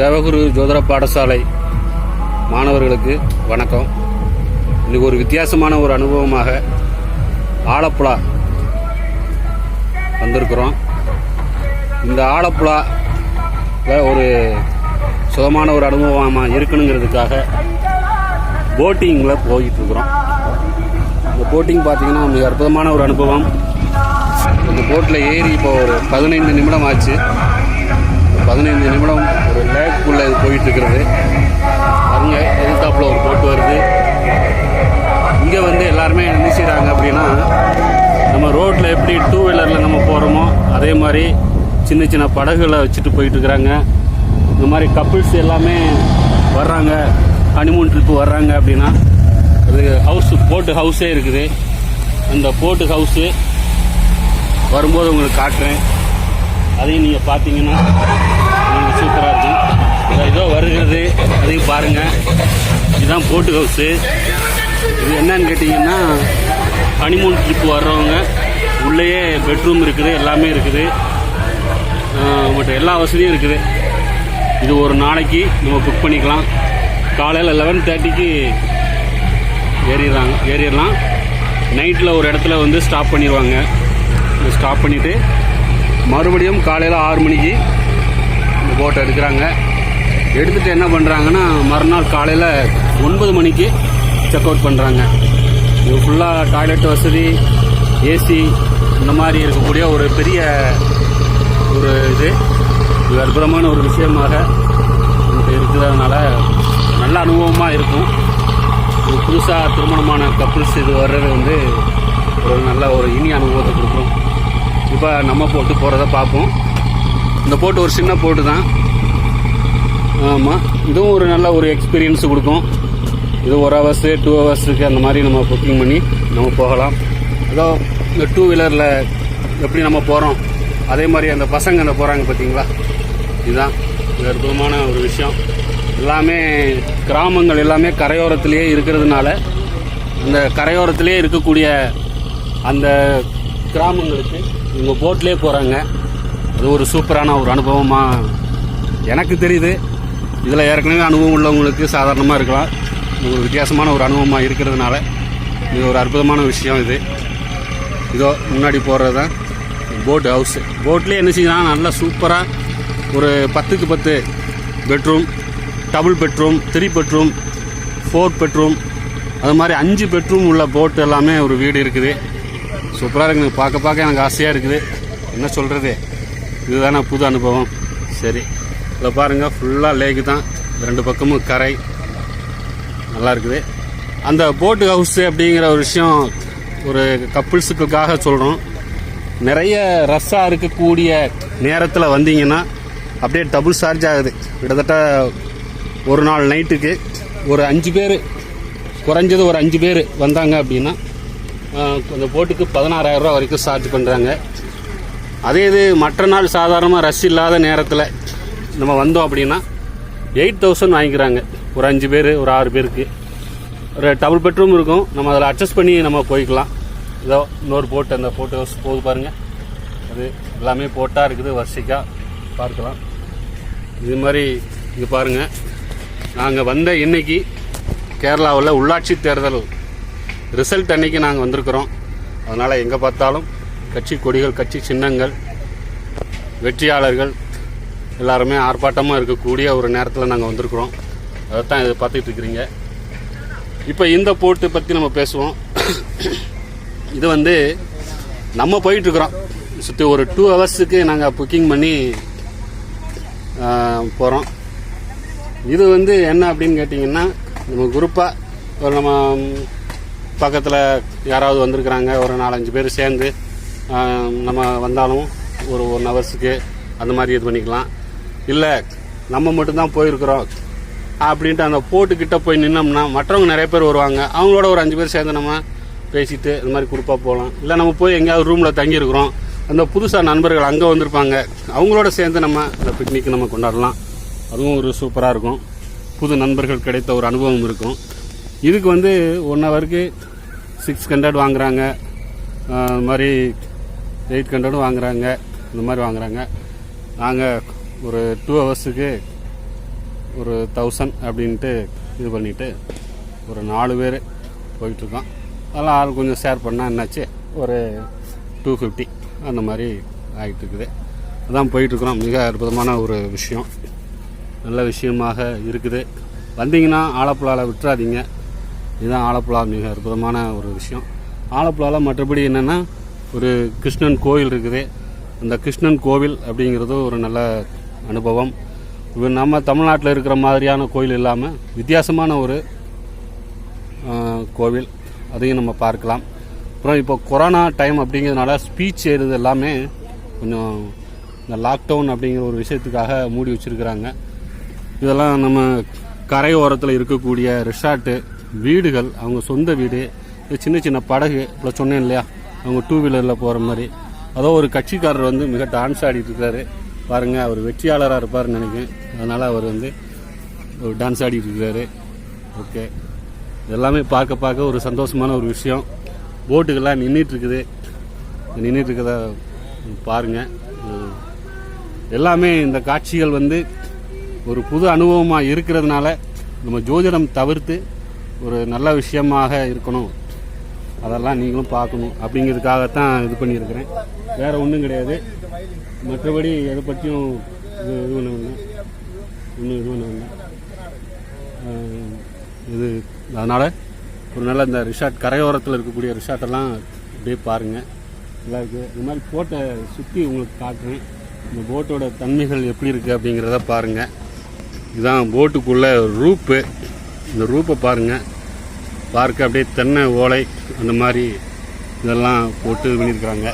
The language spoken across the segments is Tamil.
தேவகுரு ஜோதிட பாடசாலை மாணவர்களுக்கு வணக்கம். இன்னைக்கு ஒரு வித்தியாசமான ஒரு அனுபவமாக ஆலப்புழா வந்திருக்கிறோம். இந்த ஆலப்புழா ஒரு சுகமான ஒரு அனுபவமாக இருக்கணுங்கிறதுக்காக போட்டிங்கில் போயிட்டு இருக்கிறோம் இந்த போட்டிங் பார்த்தீங்கன்னா மிக அற்புதமான ஒரு அனுபவம். இந்த போட்டில் ஏறி இப்போ ஒரு பதினைந்து நிமிடம் ஆச்சு. பதினைந்து நிமிடம் ஒரு இது போயிட்டு இருக்கிறது பாருங்க எதிர்த்தாப்புல ஒரு போட்டு வருது. இங்கே வந்து எல்லாருமே என்ன செய்கிறாங்க அப்படின்னா நம்ம ரோட்டில் எப்படி டூ வீலரில் நம்ம போகிறோமோ அதே மாதிரி சின்ன சின்ன படகுகளை வச்சுட்டு போயிட்டு இருக்கிறாங்க இந்த மாதிரி கப்பிள்ஸ் எல்லாமே வர்றாங்க. ஹனிமூன் ட்ரிப்பு வர்றாங்க அப்படின்னா அது ஹவுஸ் போட்டு ஹவுஸே இருக்குது. அந்த போட்டு ஹவுஸு வரும்போது உங்களுக்கு காட்டுறேன். அதையும் நீங்கள் பார்த்தீங்கன்னா நீங்கள் சூப்பராக ஏதோ வருகிறது. அதையும் பாருங்கள் இதுதான் போட்டு ஹவுஸு இது என்னன்னு கேட்டிங்கன்னா ஹனிமூன் ட்ரிப் வர்றவங்க உள்ளேயே பெட்ரூம் இருக்குது எல்லாமே இருக்குது. மற்ற எல்லா வசதியும் இருக்குது. இது ஒரு நாளைக்கு நம்ம புக் பண்ணிக்கலாம். காலையில் லெவன் தேர்ட்டிக்கு ஏறிடுறாங்க ஏறிடலாம். நைட்டில் ஒரு இடத்துல வந்து ஸ்டாப் பண்ணிடுவாங்க. ஸ்டாப் பண்ணிவிட்டு மறுபடியும் காலையில் ஆறு மணிக்கு இந்த போட்டை எடுக்கிறாங்க. எடுத்துகிட்டு என்ன பண்ணுறாங்கன்னா மறுநாள் காலையில் ஒன்பது மணிக்கு செக் அவுட் பண்ணுறாங்க இது ஃபுல்லாக டாய்லெட் வசதி ஏசி இந்த மாதிரி இருக்கக்கூடிய ஒரு பெரிய ஒரு இது. இது அற்புதமான ஒரு விஷயமாக இருக்கிறதுனால நல்ல அனுபவமாக இருக்கும். ஒரு புதுசாக திருமணமான கப்புள்ஸ் இது வர்றது வந்து ஒரு நல்ல ஒரு இனி அனுபவத்தை கொடுக்கும். இப்போ நம்ம போட்டு போகிறத பார்ப்போம். இந்த போட்டு ஒரு சின்ன போட்டு தான். ஆமாம் இதுவும் ஒரு நல்ல ஒரு எக்ஸ்பீரியன்ஸ் கொடுக்கும். இது ஒரு ஹவர்ஸு டூ ஹவர்ஸுக்கு அந்த மாதிரி நம்ம புக்கிங் பண்ணி நம்ம போகலாம். அதோ இந்த டூ வீலரில் எப்படி நம்ம போகிறோம் அதே மாதிரி அந்த பசங்க அந்த போகிறாங்க பார்த்தீங்களா இதுதான். இது அற்புதமான ஒரு விஷயம். எல்லாமே கிராமங்கள் எல்லாமே கரையோரத்திலேயே இருக்கிறதுனால அந்த கரையோரத்திலே இருக்கக்கூடிய அந்த கிராமங்களுக்கு இவங்க போட்லேயே போகிறாங்க அது ஒரு சூப்பரான ஒரு அனுபவமாக எனக்கு தெரியுது. இதில் ஏற்கனவே அனுபவம் உள்ளவங்களுக்கு சாதாரணமாக இருக்கலாம். இது ஒரு வித்தியாசமான ஒரு அனுபவமாக இருக்கிறதுனால இது ஒரு அற்புதமான விஷயம் இது. இதோ முன்னாடி போடுறது தான் போட் ஹவுஸ் போட்லேயே என்ன செய்யலாம்? நல்லா சூப்பராக ஒரு பத்துக்கு பத்து bedroom double bedroom three bedroom four bedroom அது மாதிரி அஞ்சு பெட்ரூம் உள்ள போட் எல்லாமே ஒரு வீடு இருக்குது. சூப்பராக இருக்குது. பார்க்க பார்க்க எனக்கு ஆசையாக இருக்குது. என்ன சொல்கிறது இதுதானே புது அனுபவம். சரி. இதில் பாருங்கள் ஃபுல்லாக லேக்கு தான். ரெண்டு பக்கமும் கரை. நல்லா இருக்குது. அந்த போட்டு ஹவுஸு அப்படிங்கிற ஒரு விஷயம் ஒரு கப்புள்ஸுக்காக சொல்கிறோம் நிறைய ரஷ்ஷாக இருக்கக்கூடிய நேரத்தில் வந்தீங்கன்னா அப்படியே டபுள் சார்ஜ் ஆகுது. கிட்டத்தட்ட ஒரு நாள் நைட்டுக்கு ஒரு அஞ்சு பேர் குறைஞ்சது ஒரு அஞ்சு பேர் வந்தாங்க அப்படின்னா அந்த போட்டுக்கு பதினாறாயிரரூவா வரைக்கும் சார்ஜ் பண்ணுறாங்க அதே இது மற்ற நாள் சாதாரணமாக ரஷ் இல்லாத நேரத்தில் நம்ம வந்தோம் அப்படின்னா எயிட் தௌசண்ட் வாங்கிக்கிறாங்க. ஒரு அஞ்சு பேர் ஒரு ஆறு பேருக்கு. ஒரு டபுள் பெட்ரூம் இருக்கும். நம்ம அதில் அட்ஜஸ்ட் பண்ணி நம்ம போய்க்கலாம். இதோ இன்னொரு போட்டு அந்த போட்டு ஹவுஸ் போகுது பாருங்கள் அது எல்லாமே போட்டாக இருக்குது. வரிசைக்காக பார்க்கலாம். இது மாதிரி இங்கே பாருங்கள் நாங்கள் வந்த இன்னைக்கு கேரளாவில் உள்ளாட்சி தேர்தல் ரிசல்ட் அன்னைக்கு நாங்கள் வந்திருக்கிறோம். அதனால் எங்கே பார்த்தாலும் கட்சி கொடிகள் கட்சி சின்னங்கள் வெற்றியாளர்கள் எல்லாருமே ஆர்ப்பாட்டமாக இருக்கக்கூடிய ஒரு நேரத்தில் நாங்கள் வந்திருக்கிறோம். அதைத்தான் இதை பார்த்துட்டு இருக்கிறீங்க. இப்போ இந்த போட்டு பற்றி நம்ம பேசுவோம். இது வந்து நம்ம போயிட்டுருக்குறோம் சுற்றி ஒரு டூ ஹவர்ஸுக்கு நாங்கள் புக்கிங் பண்ணி போகிறோம் இது வந்து என்ன அப்படின்னு கேட்டிங்கன்னா நம்ம குரூப்பாக ஒரு நம்ம பக்கத்தில் யாராவது வந்திருக்கிறாங்க ஒரு நாலஞ்சு பேர் சேர்ந்து நம்ம வந்தாலும் ஒரு ஒன் ஹவர்ஸுக்கு அந்த மாதிரி இது பண்ணிக்கலாம். இல்லை நம்ம மட்டும்தான் போயிருக்கிறோம். அப்படின்ட்டு அந்த போட்டுக்கிட்ட போய் நின்னோம்னா மற்றவங்க நிறைய பேர் வருவாங்க. அவங்களோட ஒரு அஞ்சு பேர் சேர்ந்து நம்ம பேசிட்டு இந்த மாதிரி குரூப்பாக போகலாம் இல்லை நம்ம போய் எங்கேயாவது ரூமில் தங்கியிருக்கிறோம். அந்த புதுசாக நண்பர்கள் அங்கே வந்திருப்பாங்க. அவங்களோட சேர்ந்து நம்ம அந்த பிக்னிக் நம்ம கொண்டாடலாம். அதுவும் ஒரு சூப்பராக இருக்கும். புது நண்பர்கள் கிடைத்த ஒரு அனுபவம் இருக்கும். இதுக்கு வந்து ஒன் ஹவருக்கு சிக்ஸ் ஹண்ட்ரட் வாங்குறாங்க. ஆஹ் இது மாதிரி எயிட் ஹண்ட்ரடும் வாங்குறாங்க. இந்த மாதிரி வாங்குறாங்க. நாங்கள் ஒரு டூ ஹவர்ஸுக்கு ஒரு தௌசண்ட் அப்படின்ட்டு இது பண்ணிவிட்டு ஒரு நாலு பேர் போயிட்டுருக்கோம். அதெல்லாம் ஆள் கொஞ்சம் ஷேர் பண்ணால் என்னாச்சு? ஒரு டூ ஃபிஃப்டி அந்த மாதிரி ஆகிட்டு இருக்குது அதான் போயிட்டுருக்குறோம். மிக அற்புதமான ஒரு விஷயம். நல்ல விஷயமாக இருக்குது. வந்தீங்கன்னா ஆலப்புழாவில் விட்டுறாதீங்க. இதுதான் ஆலப்புழா. மிக அற்புதமான ஒரு விஷயம். ஆலப்புழாவில் மற்றபடி என்னென்னா ஒரு கிருஷ்ணன் கோவில் இருக்குது. அந்த கிருஷ்ணன் கோவில் அப்படிங்கிறது ஒரு நல்ல அனுபவம். நம்ம தமிழ்நாட்டில் இருக்கிற மாதிரியான கோயில் இல்லாமல் வித்தியாசமான ஒரு கோவில். அதையும் நம்ம பார்க்கலாம். அப்புறம் இப்போ கொரோனா டைம் அப்படிங்கிறதுனால ஸ்பீச் எழுது எல்லாமே கொஞ்சம் இந்த லாக்டவுன் அப்படிங்கிற ஒரு விஷயத்துக்காக மூடி வச்சுருக்கிறாங்க. இதெல்லாம் நம்ம கரையோரத்தில் இருக்கக்கூடிய ரிசார்ட்டு வீடுகள் அவங்க சொந்த வீடு சின்ன சின்ன படகு இப்போ சொன்னேன் இல்லையா? அவங்க டூ வீலரில் போகிற மாதிரி. அதோ ஒரு கட்சிக்காரர் வந்து மிக டான்ஸ் ஆடிட்டு இருக்காரு. பாருங்க அவர் வெற்றியாளராக இருப்பார்னு நினைக்கிறேன். அதனால் அவர் வந்து ஒரு டான்ஸ் ஆடிட்டு இருக்காரு. ஓகே இதெல்லாமே பார்க்க பார்க்க ஒரு சந்தோஷமான ஒரு விஷயம். போட்டுக்கெல்லாம் நின்றுட்டுருக்குது இருக்குது பாருங்கள் எல்லாமே இந்த காட்சிகள் வந்து ஒரு புது அனுபவமாக இருக்கிறதுனால நம்ம ஜோதிடம் தவிர்த்து ஒரு நல்ல விஷயமாக இருக்கணும். அதெல்லாம் நீங்களும் பார்க்கணும் அப்படிங்கிறதுக்காகத்தான் இது பண்ணியிருக்கிறேன். வேறு ஒன்றும் கிடையாது. மற்றபடி எதை பற்றியும் இது இது பண்ண ஒன்றும் இது பண்ண இது அதனால் ஒரு நல்ல இந்த ரிசார்ட் கரையோரத்தில் இருக்கக்கூடிய ரிசார்ட்டெல்லாம் அப்படியே பாருங்கள் நல்லா இருக்குது இது மாதிரி போட்டை சுற்றி உங்களுக்கு காட்டுறேன். இந்த போட்டோட தன்மைகள் எப்படி இருக்குது அப்படிங்கிறத பாருங்கள் இதுதான் போட்டுக்குள்ளே ரூப்பு. இந்த ரூப்பை பாருங்கள் பார்க்க அப்படியே தென்னை ஓலை அந்த மாதிரி இதெல்லாம் போட்டு இது பண்ணியிருக்கிறாங்க.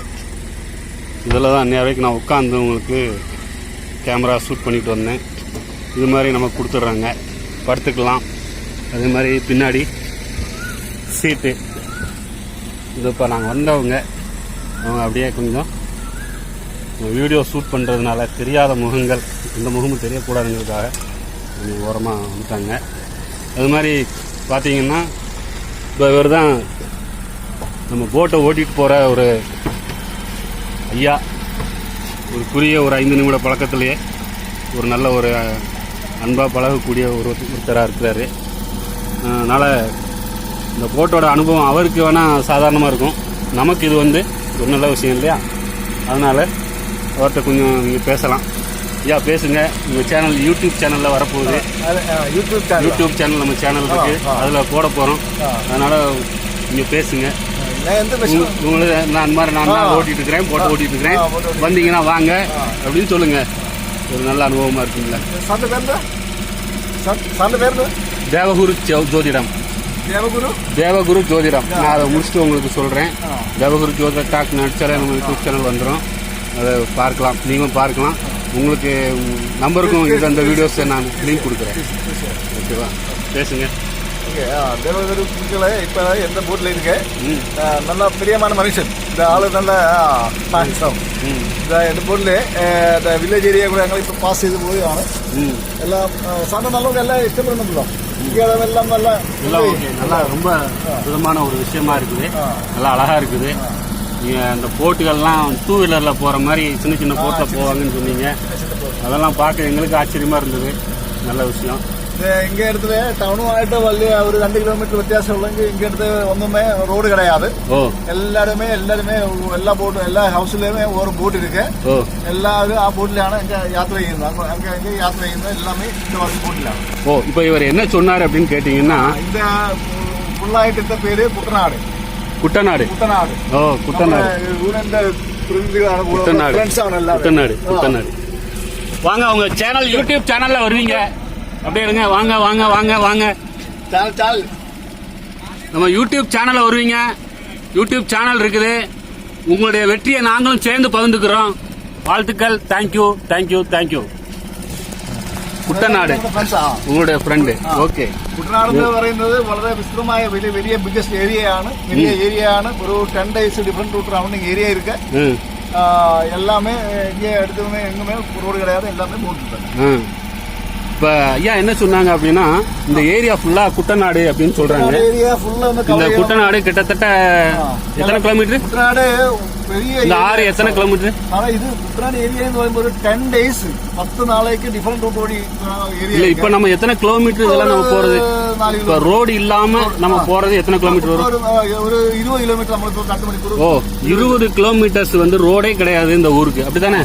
இதில் தான் அன்றைய வரைக்கும் நான் உட்காந்து உங்களுக்கு கேமரா ஷூட் பண்ணிட்டு வந்தேன். இது மாதிரி நம்ம கொடுத்துட்றாங்க. படுத்துக்கலாம். அதே மாதிரி பின்னாடி சீட்டு. இது இப்போ நாங்கள் வந்தவங்க. அவங்க அப்படியே கொஞ்சம் வீடியோ ஷூட் பண்ணுறதுனால தெரியாத முகங்கள் இந்த முகமும் தெரியக்கூடாதுங்கிறதுக்காக கொஞ்சம் ஓரமாக வந்துட்டாங்க. அது மாதிரி பார்த்தீங்கன்னா இப்போ இவர் தான் நம்ம போட்டை ஓட்டிகிட்டு போகிற ஒரு ஐயா. ஒரு குறுகிய ஒரு ஐந்து நிமிட பழக்கத்திலேயே ஒரு நல்ல ஒரு அன்பாக பழகக்கூடிய ஒரு ஒருத்தராக இருக்கிறாரு. அதனால் இந்த போட்டோட அனுபவம் அவருக்கு வேணால் சாதாரணமாக இருக்கும். நமக்கு இது வந்து ஒரு நல்ல விஷயம் இல்லையா? அதனால் அவர்கிட்ட கொஞ்சம் நீங்கள் பேசலாம். ஐயா பேசுங்க. உங்கள் சேனல் யூடியூப் சேனலில் வரப்போகுது. யூடியூப் சேனல் யூடியூப் சேனல் நம்ம சேனல் இருக்கு. அதில் போட போகிறோம் அதனால் நீங்கள் பேசுங்க. நான் எந்த விஷயம் உங்க- உங்களை நான் மாதிரி நான் தான் ஓட்டிட்டு இருக்கிறேன் போட்டு ஓட்டிட்டு இருக்கிறேன் வந்தீங்கன்னா வாங்க. அப்படின்னு சொல்லுங்க. ஒரு நல்ல அனுபவமா இருக்குங்களா தேவகுரு ஜோதிடம். தேவகுரு? தேவகுரு ஜோதிடம். நான் அதை முடிச்சுட்டு உங்களுக்கு சொல்கிறேன். தேவகுரு ஜோதிட டாக் நடிச்சாலே நம்ம யூடியூப் சேனல் வந்துடும் அதை பார்க்கலாம். நீங்களும் பார்க்கலாம். உங்களுக்கு உம், நம்பருக்கும் இது அந்த வீடியோஸை நான் லிங்க் கொடுக்குறேன் ஓகேவா பேசுங்க ஓகே ஆ தேவகுரு குழுக்களை இப்போ எந்த போட்டில் இருக்கு ம் ஆ, நல்ல பிரியமான மனுஷன் இந்த ஆளு நல்ல ஹாண்ட்ஸம் ம் இந்த இந்த போட்டில் இந்த வில்லேஜ் ஏரியா கூட ഞങ്ങൾ ഇപ്പോൾ പാസ് ചെയ്ത് പോവുകയാണ് ம் എല്ലാം സാറിന് നല്ലോണം എല്ലാം ഇഷ്ടപ്പെടുന്നുണ്ടല്ലോ എനിക്ക് അതെല്ലാം നല്ല எல்லாம் ஓகே நல்லா ரொம்ப அற்புதமான ஒரு விஷயமா இருக்குது நல்லா அழகா இருக்குது நீங்க அந்த போட்டுகள்லாம் டூ வீலரில் போகிற மாதிரி சின்ன சின்ன போட்டில் போவாங்கன்னு சொன்னீங்க. அதெல்லாம் பார்க்க எங்களுக்கு ஆச்சரியமாக இருந்தது. நல்ல விஷயம். இங்கே இடத்துல டவுனும் ஆகிட்டு வள்ளி. ஒரு ரெண்டு கிலோமீட்டர் வித்தியாசம் உள்ளங்க இங்கே இடத்துல ஒன்றுமே ரோடு கிடையாது. எல்லாருமே எல்லாருமே எல்லா போட்டும் எல்லா ஹவுஸ்லேயுமே ஒரு போட் இருக்கு. எல்லாரும் ஆ போட்டிலான இங்கே யாத்திரை இருந்தாங்க. அங்கே இங்கே யாத்திரை இருந்தால் எல்லாமே இந்த வருஷம் போட்டிலாம் ஓ இப்போ இவர் என்ன சொன்னார் அப்படின்னு கேட்டிங்கன்னா இந்த ஃபுல்லாயிட்டு பேர் குட்டநாடு കുട്ടനാട് குட்டநாடு കുട്ടനാട് ஓ குட்டநாடு ഊരിന്റെ പ്രതിനിധികളാണ് കുട്ടനാട് ഫ്രണ്ട്സ് ആണ് എല്ലാവരും குட்டநாடு குட்டநாடு வாங்க உங்க சேனல் யூடியூப் சேனல்ல வருவீங்க அப்படியே இருங்க வாங்க வாங்க வாங்க வாங்க ചാൽ ചാൽ நம்ம யூடியூப் சேனல்ல வருவீங்க யூடியூப் சேனல் இருக்குது உங்களுடைய வெற்றியை நாங்களும் சேர்ந்து பகிர்ந்துக்கிறோம் வாழ்த்துக்கள் தேங்க்யூ தேங்க்யூ தேங்க்யூ Kuttanad. നിങ്ങളുടെ ഫ്രണ്ട് ഓക്കെ കുട്ടനാട് എന്ന് പറയുന്നത് വളരെ വിസ്തൃതമായ വലിയ വലിയ ബിഗ്ഗസ്റ്റ് ഏരിയയാണ് വലിയ ഏരിയയാണ് ഒരു ten days different rounding area இருக்கு எல்லாமே இங்கே எடுத்துமே எங்குமே ரோடு கிடையாது எல்லாமே போட்டுருக்காங்க இப்போ ஐயா என்ன சொன்னாங்க அப்படின்னா இந்த ஏரியா ஃபுல்லாக குட்டநாடு அப்படின்னு சொல்கிறாங்க ஏரியா ஃபுல்லாக இந்த குட்டநாடு கிட்டத்தட்ட எத்தனை கிலோமீட்டர் குட்டநாடு பெரிய இந்த. ஆறு எத்தனை கிலோமீட்டர் ஆனா இது குட்டநாடு ஏரியா வரும்போது டென் டேஸ் பத்து நாளைக்கு டிஃபரெண்ட் ரூட் ஓடி இல்ல ஏரியா இப்ப நம்ம எத்தனை கிலோமீட்டர் இதெல்லாம் நம்ம போறது? இப்ப ரோடு இல்லாம நம்ம போறது எத்தனை கிலோமீட்டர் வரும்? ஒரு இருபது கிலோமீட்டர் நம்மளுக்கு ரெண்டு மணிக்கூர் ஓ இருபது கிலோமீட்டர்ஸ் வந்து ரோடே கிடையாது இந்த ஊருக்கு. அப்படிதானே.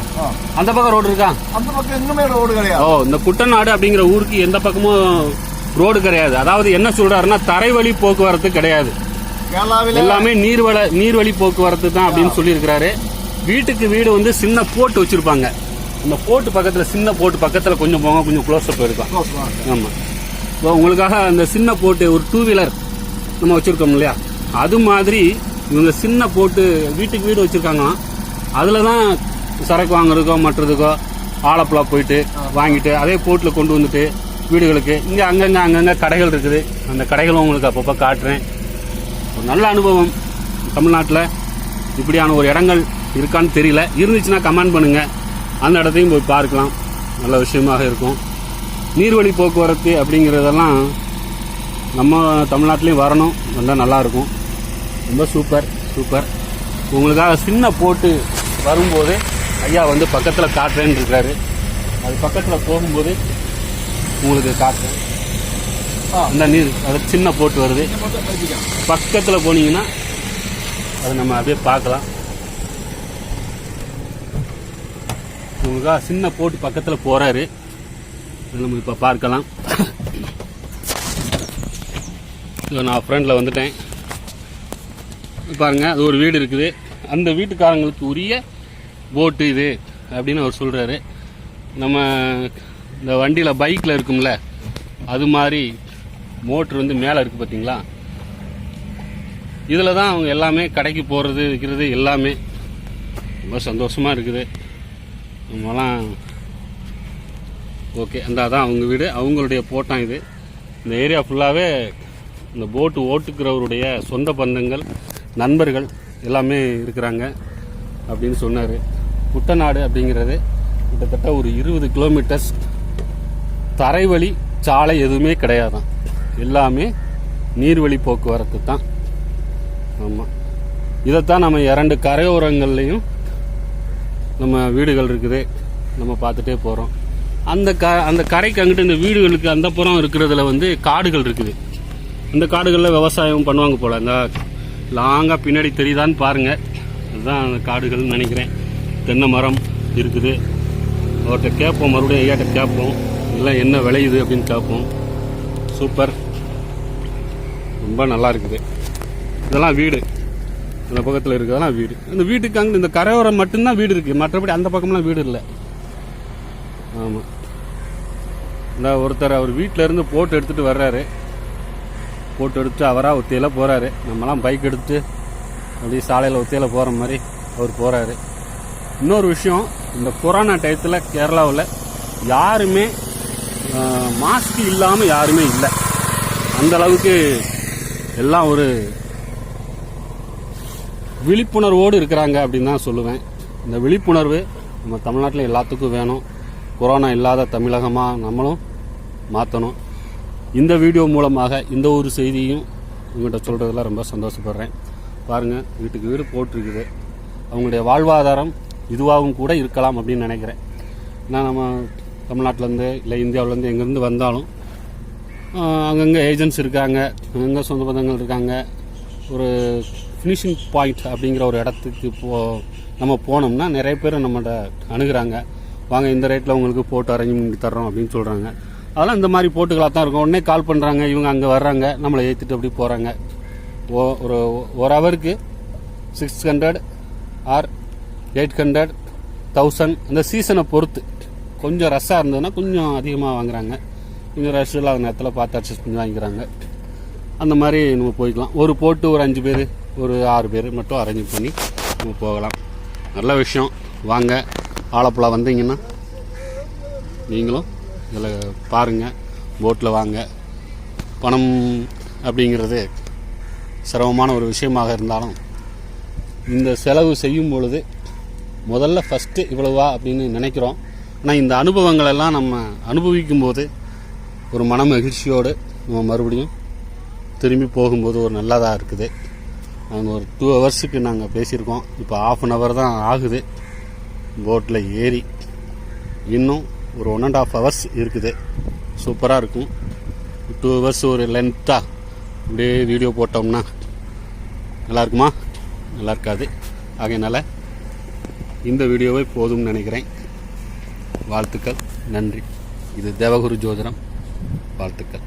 அந்த பக்கம் ரோடு இருக்கா? அந்த பக்கம் இன்னுமே ரோடு ஓ கிடையாது இந்த குட்டநாடு அப்படிங்கிற ஊருக்கு எந்த பக்கமும் ரோடு கிடையாது. அதாவது என்ன சொல்றாருன்னா தரைவழி போக்குவரத்து கிடையாது. எல்லாமே நீர்வள நீர்வழி போக்குவரத்து தான் அப்படின்னு சொல்லியிருக்கிறாரு. வீட்டுக்கு வீடு வந்து சின்ன போட்டு வச்சிருப்பாங்க. அந்த போட்டு பக்கத்துல சின்ன போட்டு பக்கத்துல கொஞ்சம் போங்க கொஞ்சம் க்ளோஸ் அப் இருக்கும் close தான். ஆமா. இப்போ உங்களுக்காக அந்த சின்ன போட்டு ஒரு டூ வீலர் நம்ம வச்சிருக்கோம் இல்லையா? அது மாதிரி இவங்க சின்ன போட்டு வீட்டுக்கு வீடு வச்சிருக்காங்களாம். அதுல தான் சரக்கு வாங்குறதுக்கோ மற்றதுக்கோ ஆலப்பழம் போயிட்டு வாங்கிட்டு அதே போட்டில் கொண்டு வந்துட்டு வீடுகளுக்கு இங்கே அங்கங்க அங்கங்க கடைகள் இருக்குது. அந்த கடைகளும் உங்களுக்கு அப்பப்போ காட்டுறேன். ஒரு நல்ல அனுபவம் தமிழ்நாட்டில். இப்படியான ஒரு இடங்கள் இருக்கான்னு தெரியல. இருந்துச்சுன்னா கமெண்ட் பண்ணுங்கள் அந்த இடத்தையும் போய் பார்க்கலாம். நல்ல விஷயமாக இருக்கும். நீர்வழி போக்குவரத்து அப்படிங்கிறதெல்லாம் நம்ம தமிழ்நாட்டிலையும் வரணும். வந்தால் நல்லா நல்லாயிருக்கும் ரொம்ப சூப்பர் சூப்பர் உங்களுக்காக சின்ன போட்டு வரும்போது ஐயா வந்து பக்கத்தில் காட்டுறேன்னு இருக்காரு அது பக்கத்தில் போகும்போது உங்களுக்கு காட்டுறேன். அந்த நீர் அது சின்ன போட்டு வருது. பக்கத்தில் போனீங்கன்னா அதை நம்ம அப்படியே பார்க்கலாம். உங்களுக்காக சின்ன போட்டு பக்கத்தில் போகிறாரு நம்ம இப்போ பார்க்கலாம். இதோ நான் ஃப்ரெண்டில் வந்துட்டேன். பாருங்க அது ஒரு வீடு இருக்குது. அந்த வீட்டுக்காரங்களுக்கு உரிய போட்டு இது அப்படின்னு அவர் சொல்கிறாரு நம்ம இந்த வண்டியில் பைக்கில் இருக்கும்ல அது மாதிரி மோட்ரு வந்து மேலே இருக்குது பார்த்தீங்களா இதில் தான் அவங்க எல்லாமே கடைக்கு போகிறது விற்கிறது எல்லாமே. ரொம்ப சந்தோஷமாக இருக்குது. நம்மலாம் ஓகே அந்த அதான் அவங்க வீடு. அவங்களுடைய போட்டான் இது. இந்த ஏரியா ஃபுல்லாகவே இந்த போட்டு ஓட்டுக்கிறவருடைய சொந்த பந்தங்கள் நண்பர்கள் எல்லாமே இருக்கிறாங்க அப்படின்னு சொன்னார். குட்டநாடு அப்படிங்கிறது கிட்டத்தட்ட ஒரு இருபது கிலோமீட்டர்ஸ் தரைவழி சாலை எதுவுமே கிடையாதான். எல்லாமே நீர்வழி போக்குவரத்து தான். ஆமாம் இதைத்தான் நம்ம இரண்டு கரையோரங்கள்லையும் நம்ம வீடுகள் இருக்குது நம்ம பார்த்துட்டே போகிறோம் அந்த க அந்த கரைக்கு அங்கிட்டு இந்த வீடுகளுக்கு அந்த புறம் இருக்கிறதுல வந்து காடுகள் இருக்குது. இந்த காடுகளில் விவசாயம் பண்ணுவாங்க போல். அந்த லாங்காக பின்னாடி தெரியுதான்னு பாருங்கள் அதுதான் அந்த காடுகள்னு நினைக்கிறேன். தென்னை மரம் இருக்குது. அவர்கிட்ட கேட்போம். மறுபடியும் ஐயாட்ட கேட்போம். இல்லை என்ன விளையுது அப்படின்னு கேட்போம். சூப்பர். ரொம்ப நல்லா இருக்குது இதெல்லாம் வீடு. அந்த பக்கத்தில் இருக்கிறதெல்லாம் வீடு. இந்த வீட்டுக்கு அங்கே இந்த கரையோரம் மட்டும்தான் வீடு இருக்குது மற்றபடி அந்த பக்கம்லாம் வீடு இல்லை. ஆமாம் இந்த ஒருத்தர் அவர் வீட்டில் இருந்து போட்டு எடுத்துகிட்டு வர்றாரு. போட்டு எடுத்து அவராக ஒத்தையில் போகிறாரு நம்மலாம் பைக் எடுத்து அப்படியே சாலையில் ஒத்தையில் போகிற மாதிரி அவர் போகிறாரு இன்னொரு விஷயம் இந்த கொரோனா டயத்தில் கேரளாவில் யாருமே மாஸ்க் இல்லாமல் யாருமே இல்லை. அந்த அளவுக்கு எல்லாம் ஒரு விழிப்புணர்வோடு இருக்கிறாங்க அப்படின்னு தான் சொல்லுவேன். இந்த விழிப்புணர்வு நம்ம தமிழ்நாட்டில் எல்லாத்துக்கும் வேணும். கொரோனா இல்லாத தமிழகமாக நம்மளும் மாற்றணும் இந்த வீடியோ மூலமாக இந்த ஒரு செய்தியும் உங்கள்கிட்ட சொல்கிறதுல ரொம்ப சந்தோஷப்படுறேன். பாருங்கள் வீட்டுக்கு வீடு போட்டிருக்குது. அவங்களுடைய வாழ்வாதாரம் இதுவாகவும் கூட இருக்கலாம் அப்படின்னு நினைக்கிறேன். ஏன்னா நம்ம தமிழ்நாட்டிலேருந்து இல்லை இந்தியாவிலேருந்து எங்கேருந்து வந்தாலும் அங்கங்கே ஏஜென்ட்ஸ் இருக்காங்க. அங்கங்கே சொந்த பந்தங்கள் இருக்காங்க. ஒரு ஃபினிஷிங் பாயிண்ட் அப்படிங்கிற ஒரு இடத்துக்கு போ நம்ம போனோம்னா நிறைய பேர் நம்மகிட்ட அணுகிறாங்க. வாங்க இந்த ரேட்டில் உங்களுக்கு போட்டு அரேஞ்ச் பண்ணி தர்றோம் அப்படின்னு சொல்கிறாங்க அதெல்லாம் இந்த மாதிரி போட்டுக்களாக தான் இருக்கும். உடனே கால் பண்ணுறாங்க இவங்க அங்கே வர்றாங்க. நம்மளை ஏற்றிட்டு அப்படி போகிறாங்க ஓ ஒரு ஒரு ஹவருக்கு six hundred or eight hundred thousand அந்த சீசனை பொறுத்து கொஞ்சம் ரஷ்ஷாக இருந்ததுன்னா கொஞ்சம் அதிகமாக வாங்குறாங்க. கொஞ்சம் ரஷ் இல்லாத நேரத்தில் பார்த்து அட்ஜஸ்ட் பண்ணி வாங்கிக்கிறாங்க. அந்த மாதிரி நம்ம போய்க்கலாம். ஒரு போட்டு ஒரு அஞ்சு பேர் ஒரு ஆறு பேர் மட்டும் அரேஞ்ச் பண்ணி நம்ம போகலாம். நல்ல விஷயம். வாங்க. ஆலப்புழா வந்தீங்கன்னா நீங்களும் இதில் பாருங்கள் போட்டில் வாங்க. பணம் அப்படிங்கிறது சிரமமான ஒரு விஷயமாக இருந்தாலும் இந்த செலவு செய்யும் பொழுது முதல்ல ஃபஸ்ட்டு இவ்வளவா அப்படின்னு நினைக்கிறோம். ஆனால் இந்த அனுபவங்களெல்லாம் நம்ம அனுபவிக்கும் போது ஒரு மன மகிழ்ச்சியோடு நம்ம மறுபடியும் திரும்பி போகும்போது ஒரு நல்லதாக இருக்குது. நாங்கள் ஒரு டூ ஹவர்ஸுக்கு நாங்கள் பேசியிருக்கோம். இப்போ ஆஃப் அன் ஹவர் தான் ஆகுது. போட்டில் ஏறி இன்னும் ஒரு ஒன் அண்ட் ஆஃப் ஹவர்ஸ் இருக்குது. சூப்பராக இருக்கும். டூ ஹவர்ஸ் ஒரு லென்த்தாக அப்படியே வீடியோ போட்டோம்னா நல்லா இருக்குமா? நல்லா இருக்காது. ஆகையினால இந்த வீடியோவை போதும்னு நினைக்கிறேன். வாழ்த்துக்கள். நன்றி. இது தேவகுரு ஜோதிடம். வாழ்த்துக்கள்